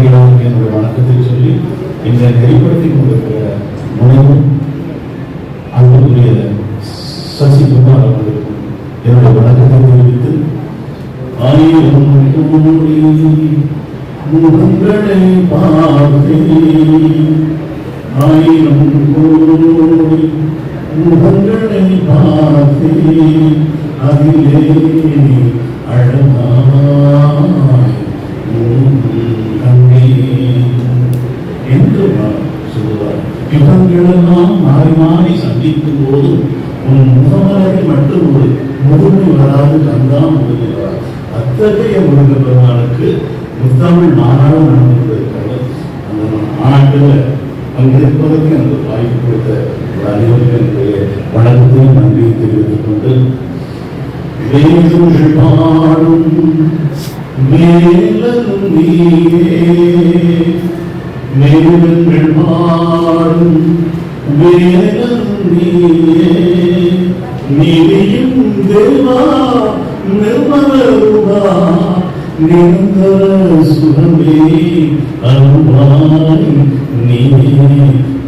அடிகளாருக்கு என்னுடைய வணக்கத்தை சொல்லி இந்த நெறிப்படுத்தி கொண்டிருக்கிற முனைவும் அன்புக்குரிய சசிகுமார் அவர்களுக்கும் என்னுடைய வணக்கத்தை தெரிவித்து ஆயிரம் முகங்களை பார்த்தேன் ஆயிரம் கோடி முகங்களை பார்த்தேன் அதிலே அழகாய் கண்ணே என்று சொல்லுவார் யுகங்களெல்லாம் மாறி மாறி சந்திக்கும் போது உன் முகமலரை மட்டும் ஒரு முழுமை வராது கந்தா முழுகிறார் அத்தகைய முருக பெருமானுக்கு முத்தமிழ் மாநாடு நடந்திருக்கிறது அந்த மாநாட்டில் பங்கேற்பதற்கு அந்த வாய்ப்பு கொடுத்த ஒரு அனைவருக்கு என்னுடைய வணக்கத்தையும் நன்றியை தெரிவித்துக் கொண்டு வேதுகள் பாடும் மேலும் நீயே வேலும் நீயே நீயும் தேவா நிர்மலருவா நிரந்தர சுகமே அருள்வாய் நீயே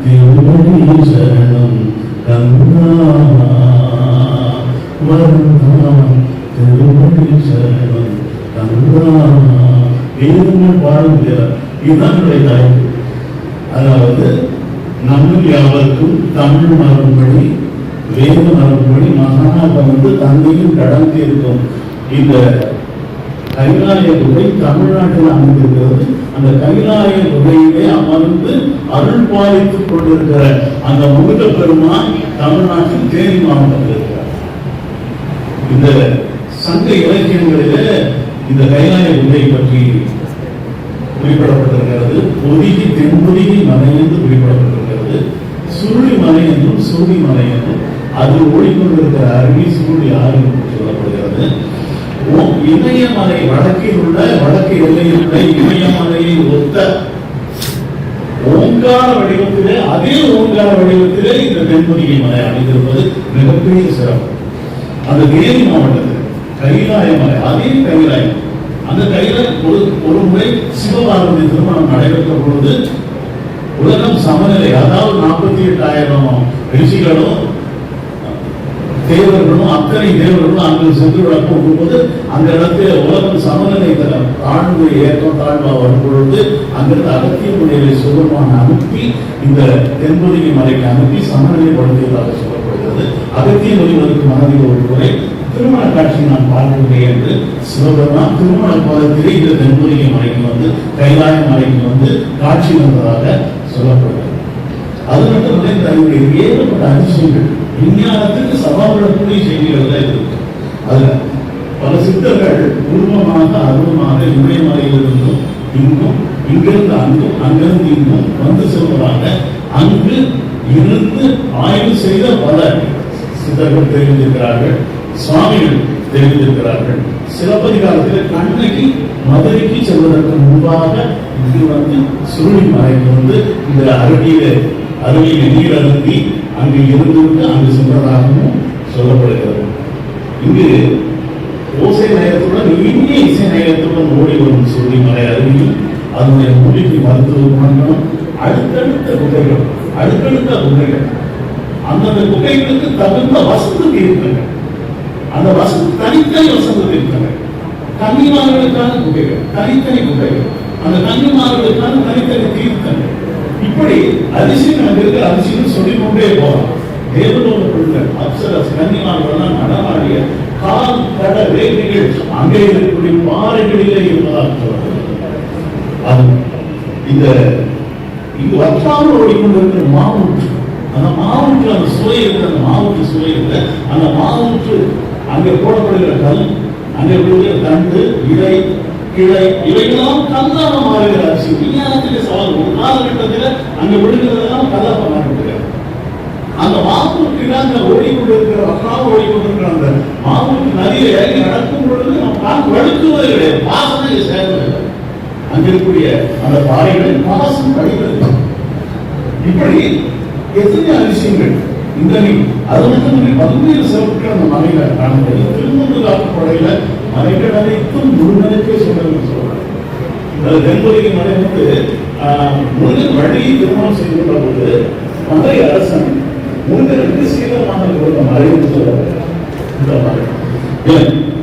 திருவடி சரணம் கந்தா வருந்தான் திருவடி சரணம் கந்தா வேதங்கள் பாடுகிறார் இதுதான் என்னுடைய தலைப்பு அதாவது நம்ம யாவருக்கும் தமிழ் மரபுபடி வேத மரபுபடி மகாநாதம் வந்து தந்தையும் கடந்து இருக்கும். இந்த கைலாய குகை தமிழ்நாட்டில் அமைந்திருக்கிறது. அந்த கைலாய குகையிலே அமர்ந்து அருள் பாலித்துக் கொண்டிருக்கிற அந்த முருக பெருமான் தமிழ்நாட்டில் தேனி மாவட்டத்தில் இருக்கிறார். இந்த சங்க இலக்கியங்களிலே இந்த கைலாய குகை பற்றி குறிப்பிடப்பட்டிருக்கிறது. ஒதுகி தென்பொதுகி மறைந்து குறிப்பிடப்பட்டிருக்கிறது. சூரிய மலை என்றும் அதில் ஓடிக்கொண்டிருக்கிற அருவி சூரிய ஆறு என்று சொல்லப்படுகிறது இமயமலை வடக்கில் உள்ள வடக்கு எல்லையில் உள்ள இமயமலையை ஒத்த ஓங்கார வடிவத்திலே அதே ஓங்கார வடிவத்திலே இந்த தென்பொதிகை மலை அமைந்திருப்பது மிகப்பெரிய சிறப்பு. அந்த தேனி மாவட்டத்தில் கைலாய மலை அதே கைலாயம். அந்த கையில ஒரு ஒரு முறை சிவபார்வதி திருமணம் நடைபெற்ற பொழுது உலகம் சமநிலை அதாவது நாற்பத்தி எட்டாயிரம் ரிஷிகளும் தேவர்களும் அத்தனை தேவர்களும் அங்கு சென்று போகும்போது அந்த இடத்துல உலகம் சமநிலை தர தாழ்வு ஏற்றம் தாழ்வா வரும் பொழுது அங்கிருந்து அகத்திய முறையை சுகமான அனுப்பி இந்த தென்பொதிகை மலைக்கு அனுப்பி சமநிலைப்படுத்தியதாக சொல்லப்படுகிறது. அகத்திய முனிவருக்கு மனதில் ஒரு முறை திருமண காட்சி நான் பார்க்கிறேன் என்று சிவபெருமான் திருமண கோலத்திலே இந்த தென்பொதிகை மலைக்கு வந்து கைலாய மலைக்கு வந்து காட்சி வந்ததாக சொல்லப்படுகிறது. அது மட்டும் இல்லை இந்த அவருடைய ஏகப்பட்ட அதிசயங்கள். விஞ்ஞானத்துக்கு சவால்கூடிய செய்திகள் தான் இருக்கு அதுல பல சித்தர்கள் உருவமாக அருவமாக இமயமலையிலிருந்தும் இங்கும் இங்கிருந்து அங்கும் அங்கிருந்து இங்கும் வந்து செல்வதாக அங்கு இருந்து ஆய்வு செய்த பல சித்தர்கள் தெரிந்திருக்கிறார்கள் சுவாமிகள் தெரிந்திருக்கிறார்கள். சிலப்பதிகாரத்தில் கண்ணகி மதுரைக்கு செல்வதற்கு முன்பாக இங்கு வந்து சுருளி மலைக்கு வந்து இந்த அருகிலே அருவியில் நீர் அருந்தி அங்கு இருந்துவிட்டு அங்கு சென்றதாகவும் சொல்லப்படுகிறது. இங்கு ஓசை நயத்துடன் இனிய இசை நயத்துடன் ஓடி வரும் சொல்லி மலை அருவியில் அதனுடைய மூலிகை மருத்துவ குணங்களும் அடுத்தடுத்த குகைகள் அடுத்தடுத்த குகைகள். அந்தந்த குகைகளுக்கு தகுந்த வசதி தீர்த்தங்கள் அந்த வசதி தனித்தனி வசதி தீர்த்தங்கள் கன்னிமார்களுக்கான குகைகள் தனித்தனி குகைகள். அந்த கன்னிமார்களுக்கான தனித்தனி தீர்த்தங்கள். இப்படி அதிசயம் அங்க இருக்கிற அதிசயம் சொல்லிக் கொண்டே போகலாம் தேவலோக அப்சரஸ் கன்னிமார்கள்லாம் நடமாடிய கால் கட ரேகைகள் அங்கே இருக்கக்கூடிய பாறைகளிலே இருப்பதாக சொல்லப்படுகிறது அது இந்த இங்கு வற்றாமல் ஓடிக்கொண்டிருக்கிற மாவுற்று அந்த மாவுற்று அந்த சுவை இருக்கிற அந்த மாவுற்று சுவை இருக்கு அந்த மாவுற்று அங்கே போடப்படுகிற கல் அங்கே போடுகிற தண்டு இலை கிளை இவையெல்லாம் கல்லாக மாறுகிற அரிசி. விஞ்ஞானத்திலே சவால் ஒரு காலகட்டத்தில் அங்கே விழுகிறதெல்லாம் கல்லாக மாறிவிடுகிறது அந்த மாவுக்கு அந்த ஓடி கொண்டிருக்கிற ஓடிக்கொண்டிருக்கிற ஓடி கொண்டிருக்கிற அந்த மாவுக்கு நதியை இறங்கி நடக்கும் பொழுது நம்ம பார்த்து வழுக்குவது கிடையாது. வாசனை சேர்ந்தது அங்க இருக்கக்கூடிய அந்த பாறைகளில் பாசம் படிக்கிறது இப்படி எத்தனை அதிசயங்கள். இந்த அது மட்டும் பல்வேறு சிறப்பு அந்த மலையில காணப்படுது திருமண காப்படையில மலைகள் அனைத்தும் முருகனுக்கே சொன்னதுன்னு சொல்றாங்க. அது தென்பொதிகை மலை வந்து முருகன் வழியை திருமணம் செய்து கொண்ட போது மதுரை அரசன் முருகனுக்கு சீதமாக கொடுத்த மறைவு சொல்லப்படுகிறது இந்த மலை.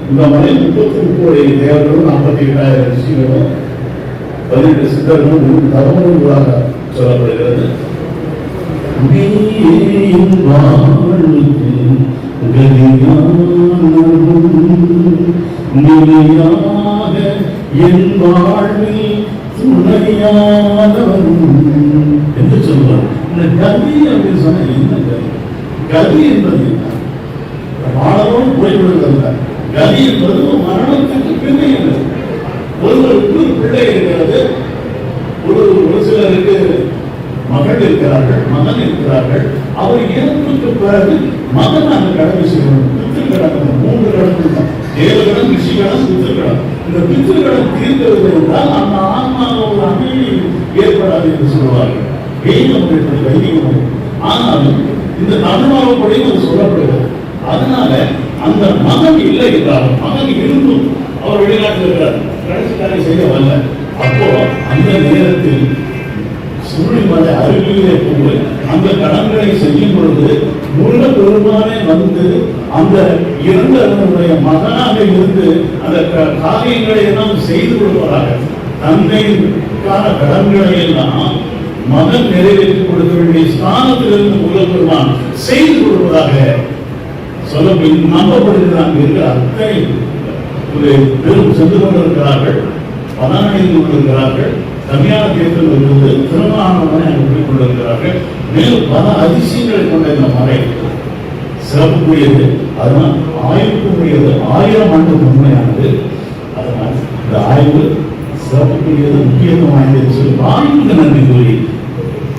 இந்த மலை முப்பத்தி முப்பது தேவர்களும் நாற்பத்தி எட்டாயிரம் ரிஷிகளும் பதினெட்டு சித்தர்களும் ஒரு தவறுகளாக சொல்லப்படுகிறது. நீ வாழ்வுக்கு நிலையாக என் வாழ்வில் துணையானவன். என்று சொல்வார். இந்த கல்வி அப்படின்னு சொன்னா என்ன கதி கதி என்பது என்ன? வாழவும் போய்விடுவதல்ல கல்வி என்பது மரணத்துக்கு பின்னே ஒருவருக்கு ஒரு பிள்ளை இருக்கிறது. ஒரு ஒரு சிலருக்கு மகள் இருக்கிறார்கள் மகன் இருக்கிறார்கள் அவர் இறப்புக்கு பிறகு மகன் அந்த கடமை செய்யணும் பித்திருக்கடம் மூன்று கடமை தான். தேவகடன் ரிஷிகடம் பித்திருக்கடம் இந்த பித்திருக்கடம் தீர்க்கிறது என்றால் அந்த ஆன்மாவில் ஒரு அமைதி ஏற்படாது என்று சொல்வார்கள் வேத முறைப்படி வைதிக முறை ஆனாலும் இந்த தமிழ்நாடுபடி அது சொல்லப்படுகிறது. அதனால அந்த மகன் இல்லை என்றாலும் மகன் இருந்தும் அவர் வெளிநாட்டில் இருக்கிறார். கடைசி காரியம் செய்ய வரல. அப்போ அந்த நேரத்தில் சூழ்நிலை அருகிலே போய் அந்த கடன்களை செய்யும் பொழுது முருக பெருமானே வந்து அந்த இறந்தவனுடைய மகனாக இருந்து அந்த க- காரியங்களை எல்லாம் செய்து கொடுப்பதாக தந்தைக்கான கடன்களை எல்லாம் மகன் நிறைவேற்றி கொடுக்க வேண்டிய ஸ்தானத்திலிருந்து முருக பெருமான் செய்து கொடுப்பதாக சொல்ல நம்பப்படுகிறது அங்கு இருக்கிற அத்தனை ஒரு பெரும் சென்று கொண்டிருக்கிறார்கள் பலனடைந்து கொண்டிருக்கிறார்கள். கல்யாண தேர்தல் இருந்து திருமணமானவரை அங்கு கொண்டிருக்கிறார்கள். மேலும் பல அதிசயங்களை கொண்ட இந்த மலை சிறப்புக்குரியது. அதனால் ஆய்வுக்குரியது ஆயிரம் ஆண்டு உண்மையானது அதனால் இந்த ஆய்வு சிறப்புக்குரியது முக்கியத்துவம் வாய்ந்தது சொல்லி ஆய்வுக்கு நன்றி கூறி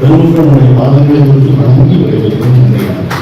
பெருமக்களுடைய பாதங்களை குறித்து வழங்கி வருகிறது